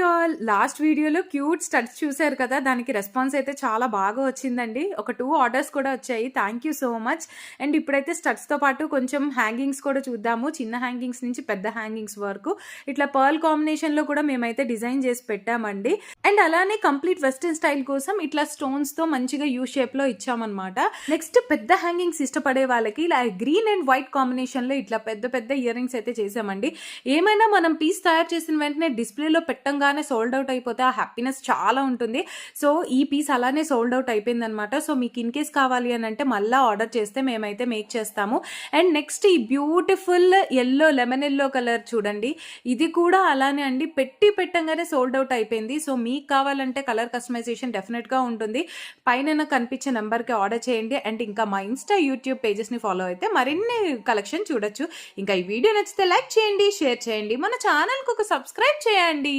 Y'all last వీడియోలో cute studs చూశారు కదా దానికి రెస్పాన్స్ అయితే చాలా బాగా వచ్చిందండి. ఒక టూ ఆర్డర్స్ కూడా వచ్చాయి. Thank you so much and ఇప్పుడైతే స్టడ్స్తో పాటు కొంచెం హ్యాంగింగ్స్ కూడా చూద్దాము. చిన్న హ్యాంగింగ్స్ నుంచి పెద్ద హ్యాంగింగ్స్ వరకు. ఇట్లా పర్ల్ కాంబినేషన్లో కూడా మేమైతే డిజైన్ చేసి పెట్టామండి. అండ్ అలానే కంప్లీట్ వెస్ట్రన్ స్టైల్ కోసం ఇట్లా స్టోన్స్తో మంచిగా యూ షేప్లో ఇచ్చామన్నమాట. నెక్స్ట్ పెద్ద హ్యాంగింగ్స్ ఇష్టపడే వాళ్ళకి ఇలా గ్రీన్ అండ్ వైట్ కాంబినేషన్లో ఇట్లా పెద్ద పెద్ద ఇయర్ రింగ్స్ అయితే చేసామండి. ఏమైనా మనం పీస్ తయారు చేసిన వెంటనే డిస్ప్లేలో పెట్టంగానే సోల్డ్ అవుట్ అయిపోతే ఆ హ్యాపీనెస్ చాలా ఉంటుంది. సో ఈ పీస్ అలానే సోల్డ్ అవుట్ అయిపోయింది అనమాట సో మీకు ఇన్ కేస్ కావాలి అని అంటే మళ్ళీ ఆర్డర్ చేస్తే మేమైతే మేక్ చేస్తాము. అండ్ నెక్స్ట్ ఈ beautiful yellow lemon yellow colour చూడండి. ఇది కూడా అలానే అండి. పెట్టి పెట్టంగానే సోల్డ్ అవుట్ అయిపోయింది. సో మీకు కావాలంటే కలర్ కస్టమైజేషన్ డెఫినెట్గా ఉంటుంది. పైన కనిపించే నెంబర్కి ఆర్డర్ చేయండి. అండ్ ఇంకా మా ఇన్స్టా యూట్యూబ్ పేజెస్ని ఫాలో అయితే మరిన్ని కలెక్షన్ చూడొచ్చు. ఇంకా ఈ వీడియో నచ్చితే లైక్ చేయండి షేర్ చేయండి. మన ఛానల్కి ఒక సబ్స్క్రైబ్ చేయండి.